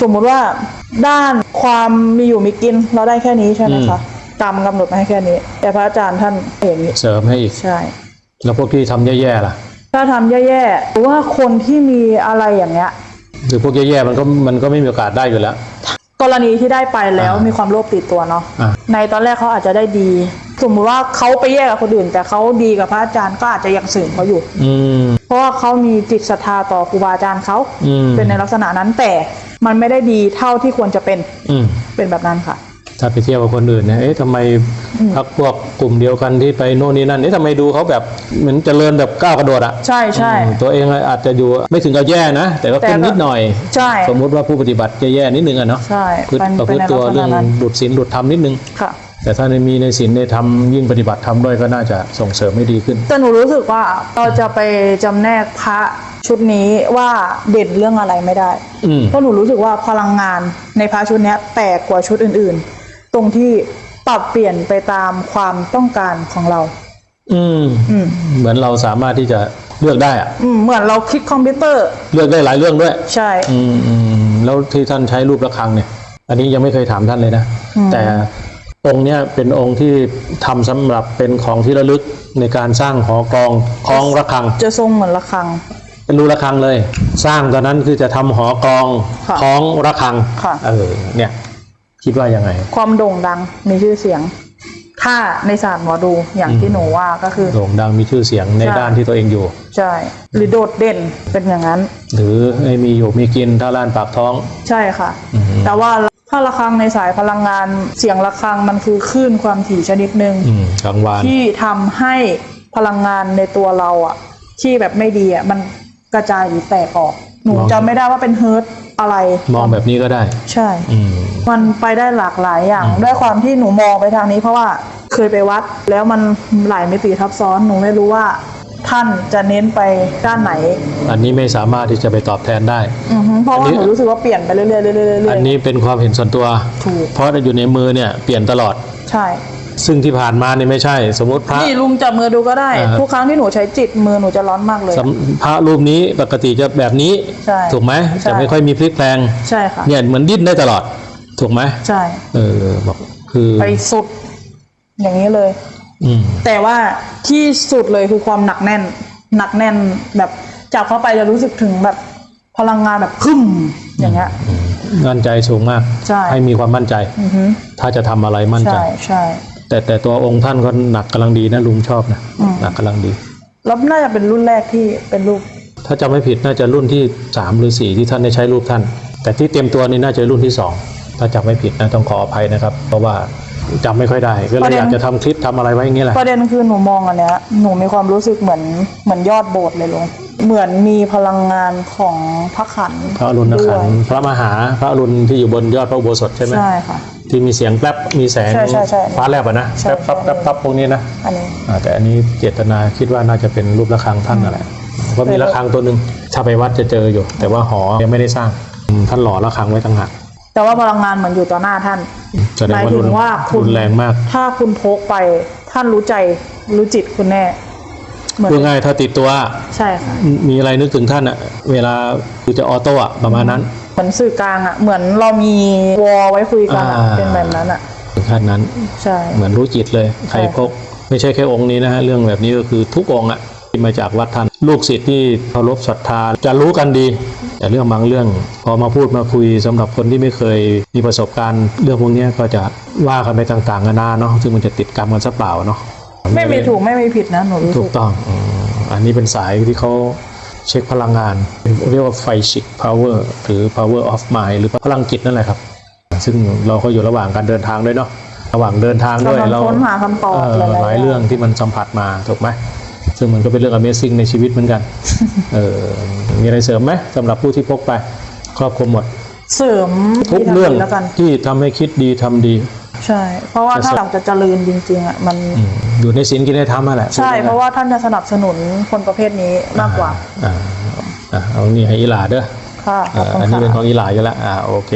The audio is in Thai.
สมมุติว่าด้านความมีอยู่มีกินเราได้แค่นี้ใช่ไหมคะกรรมกำหนดมาให้แค่นี้ แต่พระอาจารย์ท่านอย่างนี้เสริมให้อีกใช่ แล้วพวกที่ทำแย่ๆล่ะ ถ้าทำแย่ๆหรือว่าคนที่มีอะไรอย่างเงี้ยหรือพวกแย่ๆมันก็มันก็ไม่มีโอกาสได้อยู่แล้ว กรณีที่ได้ไปแล้วอ่ามีมีความโลภติดตัวเนาะอ่าในตอนแรกเขาอาจจะได้ดี สมมติว่าเขาไปแย่กับคนอื่น แต่เขาดีกับพระอาจารย์ก็อาจจะยังสื่อเขาอยู่ อืม เพราะว่าเขามีจิตศรัทธาต่อครูบาอาจารย์เขาอืม เป็นในลักษณะนั้นแต่มันไม่ได้ดีเท่าที่ควรจะเป็นอืม เป็นแบบนั้นค่ะ ถ้าไปเที่ยวกับคนอื่นเนี่ย เอ๊ะทำไมพักพวกกลุ่มเดียวกันที่ไปโน่นนี่นั่น เอ๊ะทำไมดูเขาแบบเหมือนเจริญแบบก้าวกระโดดอะใช่ใช่ อืมตัวเองอาจจะอยู่ไม่ถึงกับแย่นะ แต่ก็ขึ้นแต่ก็นิดหน่อย ใช่ สมมุติว่าผู้ปฏิบัติแย่ๆนิดนึงอะเนาะใช่พฤติเป็นประพเป็นฤติในตัวลักษเรื่อณะงนั้นหลุดศีลหลุดธรรมนิดนึง ค่ะ แต่ถ้าในมีในศีลในธรรมยิ่งปฏิบัติธรรมด้วยก็น่าจะส่งเสริมให้ดีขึ้น แต่หนูรู้สึกว่าเราจะไปจำแนกพระชุดนี้ว่าเด่นเรื่องอะไรไม่ได้อืมเพราะหนูรู้สึกว่าพลังงานในพระชุดเนี้ยแปลกกว่าชุดอื่น ๆ ตรงที่ปรับเปลี่ยนไปตามความต้องการของเรา อืมอืมเหมือนเราสามารถที่จะเลือกได้อะอืมเหมือนเราคลิกคอมพิวเตอร์ เลือกได้หลายเรื่องด้วย ใช่ อืมอืมแล้วที่ท่านใช้รูประฆังเนี่ย อันนี้ยังไม่เคยถามท่านเลยนะแต่ องค์เนี้ยเป็นองค์ที่ทำสำหรับเป็นของที่ระลึกในการสร้างหอกองคล้องระฆัง จะทรงเหมือนระฆัง เป็นรูระฆังเลย สร้างตอนนั้นคือจะทำหอกองค่ะคล้องระฆังค่ะเออเนี่ยคิดว่ายังไง ความโด่งดังมีชื่อเสียง ถ้าในศาสตร์หมอดูอย่างที่หนูว่าก็คือโด่งดังมีชื่อเสียงในใช่ด้านที่ตัวเองอยู่ ใช่ หรือโดดเด่นเป็นอย่างนั้น หรือให้มีอยู่มีกินถ้าล้านปากท้อง ใช่ค่ะอืมแต่ว่า ถ้าระฆังในสายพลังงานเสียงระฆังมันคือคลื่นความถี่ชนิดหนึ่งอืมกลางวานที่ทำให้พลังงานในตัวเราอะที่แบบไม่ดีอะมันกระจายหรือแตกออก หนูมองจำไม่ได้ว่าเป็นเฮิร์ตอะไร มองแบบนี้ก็ได้ ใช่อืมมันไปได้หลากหลายอย่าง ด้วยความที่หนูมองไปทางนี้เพราะว่าเคยไปวัดแล้วมันหลายมิติทับซ้อนหนูไม่รู้ว่า ท่านจะเน้นไปด้านไหน อันนี้ไม่สามารถที่จะไปตอบแทนได้อือฮึเพราะอันว่านี้หนูรู้สึกว่าเปลี่ยนไปเรื่อยๆเรื่อยๆเรื่อยๆอันนี้เป็นความเห็นส่วนตัว ถูก เพราะอยู่ในมือเนี่ยเปลี่ยนตลอด ใช่ ซึ่งที่ผ่านมาเนี่ยไม่ใช่ สมมติพระ นี่ลุงจับมือดูก็ได้ อ่า ทุกครั้งที่หนูใช้จิตมือหนูจะร้อนมากเลย สำพระรูปนี้ปกติจะแบบนี้ ใช่ถูกไหมใช่ จะไม่ค่อยมีพลิกแปลงใช่ค่ะ เนี่ยเหมือนดิ้นได้ตลอด ถูกไหมใช่ เออบอกคือไปสุด อย่างนี้เลยอืม แต่ว่าที่สุดเลยคือความหนักแน่น หนักแน่นแบบจับเข้าไปจะรู้สึกถึงแบบพลังงานแบบคึ่มอย่างเงี้ยมั่นใจสูงมากใช่มีความมั่นใจอือฮึถ้าจะทำอะไรมั่นใจใช่ใช่แต่แต่ตัวองค์ท่านก็หนักกำลังดีนะลุงชอบนะอืมหนักกำลังดีแล้วน่าจะเป็นรุ่นแรกที่เป็นรูป ถ้าจำไม่ผิดน่าจะรุ่นที่สามหรือสี่ที่ท่านได้ใช้รูปท่าน แต่ที่เตรียมตัวนี่น่าจะรุ่นที่สองถ้าจำไม่ผิดนะต้องขออภัยนะครับ เพราะว่า จำไม่ค่อยได้ก็เลประยเด็น อยากจะทำคลิปทำอะไรไว้อย่างนี้แหละ ประเด็นคือหนูมองอันเนี้ยหนูมีความรู้สึกเหมือนเหมือนยอดโบสถ์เลยลุงเหมือนมีพลังงานของพระขันธ์พระอรุณด้ขัวนยธ์พระมหาพระอรุณที่อยู่บนยอดพระอุโบสถใช่ไหมใช่ค่ะ ที่มีเสียงแป๊บมีแสงใช่ใช่ใช่ฟ้าแลบอะนะใช่แป๊บแป๊บใช่แป๊บแป๊บพวกนี้นะอันนี้ อ่าแต่อันนี้เจตนาคิดว่าน่าจะเป็นรูประฆังท่านนั่นแหละเพราะมีระฆังตัวหนึ่งถ้าไปวัดจะเจออยู่ แต่ว่าหอยังไม่ได้สร้างอืมท่านหล่อระฆังไว้ต่างหากแต่ว่าพลังงานเหมือนอยู่ต่อหน้าท่าน แสดงหมายว่าถึรุงนว่าคุณรุนแรงมาก ถ้าคุณพกไปท่านรู้ใจรู้จิตคุณแน่ เหมือนพูดง่ายถ้าติดตัวใช่ค่ะ มีอะไรนึกถึงท่านอะเวลาคือจะออโต้อะประมาณนั้น เหมือนสื่อกลางอะ เหมือนเรามีวอลไว้คุยกันอะอ่า เป็นแบบนั้นอะ ถึงขั้นนั้น ใช่ เหมือนรู้จิตเลย ใครใช่พก ไม่ใช่แค่องค์นี้นะฮะ เรื่องแบบนี้ก็คือทุกองค์อะที่มาจากวัดท่านลูกศิษย์ที่เคารพศรัทธาจะรู้กันดี แต่เรื่องบางเรื่อง พอมาพูดมาคุยสำหรับคนที่ไม่เคยมีประสบการณ์ เรื่องพวกเนี้ยก็จะว่ากันไปต่างๆนานาเนาะซึ่งมันจะติดกรรมกันซะเปล่าเนาะไม่มีถูกไม่มีผิดนะหนูรู้ถูสึกกต้องอืมอันนี้เป็นสายที่เขาเช็คพลังงาน เรียกว่าไฟชิก power หรือ power of mind หรือพลังจิตนั่นแหละครับ ซึ่งเราก็อยู่ระหว่างการเดินทางด้วยเนาะระหว่างเดินทางด้วยกำลังเราค้นหาคำตอบเอ่อหลายๆหลายอย่างเรื่องที่มันสัมผัสมาถูกไหม ซึ่งมันก็เป็นเรื่อง Amazing ในชีวิตเหมือนกันเออมีอะไรเสริมไหมสำหรับผู้ที่พกไป ครอบคลุมหมด เสริมทุกที่ทำเรื่องดีแล้วกัน ที่ทำให้คิดดีทำดี ใช่ เพราะว่าถ้าหลังจะเจริญจริงๆอะมันอืมอยู่ในศีลกินได้ทำมาแหละใช่ เพราะว่าท่านจะสนับสนุนคนประเภทนี้มากกว่าอ่าอ่าเอานี่ให้อีหลาเด้อค่ะขอ่าอบคุณอันนี้เป็นขค่ะ องอีหลาอยู่แล้วอ่าโอเค